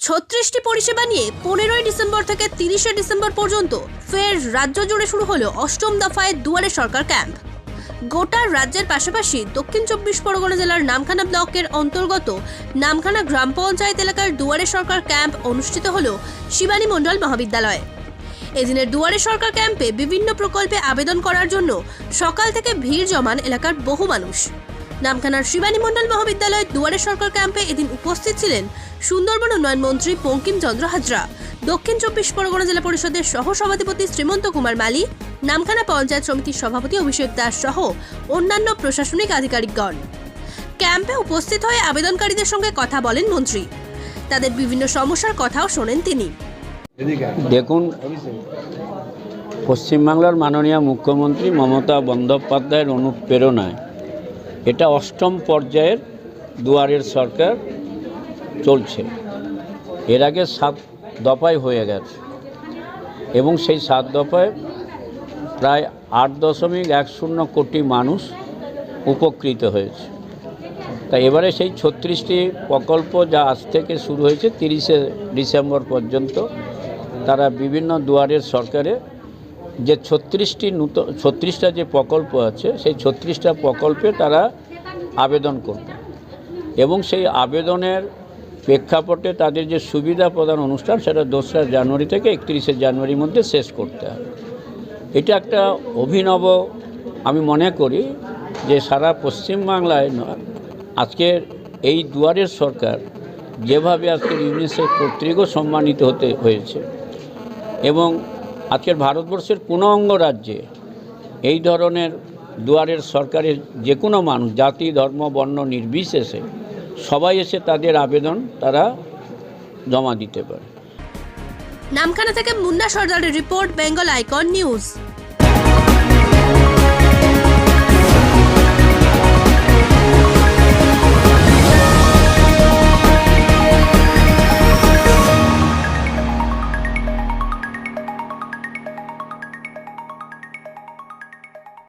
ছত্রিশটি পরিষেবা নিয়ে পনেরোই ডিসেম্বর থেকে তিরিশে ডিসেম্বর পর্যন্ত ফের রাজ্য জুড়ে শুরু হলো অষ্টম দফায় দুয়ারে সরকার ক্যাম্প। গোটা রাজ্যের পাশাপাশি দক্ষিণ চব্বিশ পরগনা জেলার নামখানা ব্লকের অন্তর্গত নামখানা গ্রাম পঞ্চায়েত এলাকার দুয়ারে সরকার ক্যাম্প অনুষ্ঠিত হল শিবানী মণ্ডল মহাবিদ্যালয়ে। এদিনের দুয়ারে সরকার ক্যাম্পে বিভিন্ন প্রকল্পে আবেদন করার জন্য সকাল থেকে ভিড় জমান এলাকার বহু মানুষ। নামখানার শিবানী মণ্ডল মহাবিদ্যালয় দুয়ারে সরকার ক্যাম্পে এদিন উপস্থিত ছিলেন সুন্দরবন উন্নয়ন মন্ত্রী বঙ্কিম চন্দ্র হাজরা, দক্ষিণ চব্বিশ পরগনা জেলা পরিষদের সহ সভাধিপতি শ্রীমন্ত কুমার মালি, নামখানা পঞ্চায়েত সমিতির সভাপতি অভিষেক দাস সহ অন্যান্য প্রশাসনিক আধিকারিকগণ। ক্যাম্পে উপস্থিত হয়ে আবেদনকারীদের সঙ্গে কথা বলেন মন্ত্রী। তাদের বিভিন্ন সমস্যার কথাও শোনেন তিনি। দেখুন, পশ্চিমবাংলার মাননীয় মুখ্যমন্ত্রী মমতা বন্দ্যোপাধ্যায়ের অনুপ্রেরণায় এটা অষ্টম পর্যায়ের দুয়ারের সরকার চলছে। এর আগে সাত দফায় হয়ে গেছে এবং সেই সাত দফায় প্রায় আট দশমিক এক শূন্য কোটি মানুষ উপকৃত হয়েছে। তা এবারে সেই ছত্রিশটি প্রকল্প যা আজ থেকে শুরু হয়েছে, তিরিশে ডিসেম্বর পর্যন্ত, তারা বিভিন্ন দুয়ারের সরকারে যে ছত্রিশটি নূতন, ছত্রিশটা যে প্রকল্প আছে, সেই ছত্রিশটা প্রকল্পে তারা আবেদন করবে এবং সেই আবেদনের প্রেক্ষাপটে তাদের যে সুবিধা প্রদান অনুষ্ঠান, সেটা দোসরা জানুয়ারি থেকে একত্রিশে জানুয়ারির মধ্যে শেষ করতে হবে এটা একটা অভিনব, আমি মনে করি যে সারা পশ্চিমবাংলায় আজকের এই দুয়ারের সরকার যেভাবে আজকের ইউনিসেফ কর্তৃকও সম্মানিত হতে হয়েছে এবং আজকের ভারতবর্ষের কোনো অঙ্গ রাজ্যে এই ধরনের দুয়ারের সরকারের যে কোনো মানুষ, জাতি, ধর্ম, বর্ণ নির্বিশেষে সবাই এসে তাদের আবেদন তারা জমা দিতে পারে। নামখানা থেকে মুন্না সর্দারের রিপোর্ট, বেঙ্গল আইকন নিউজ।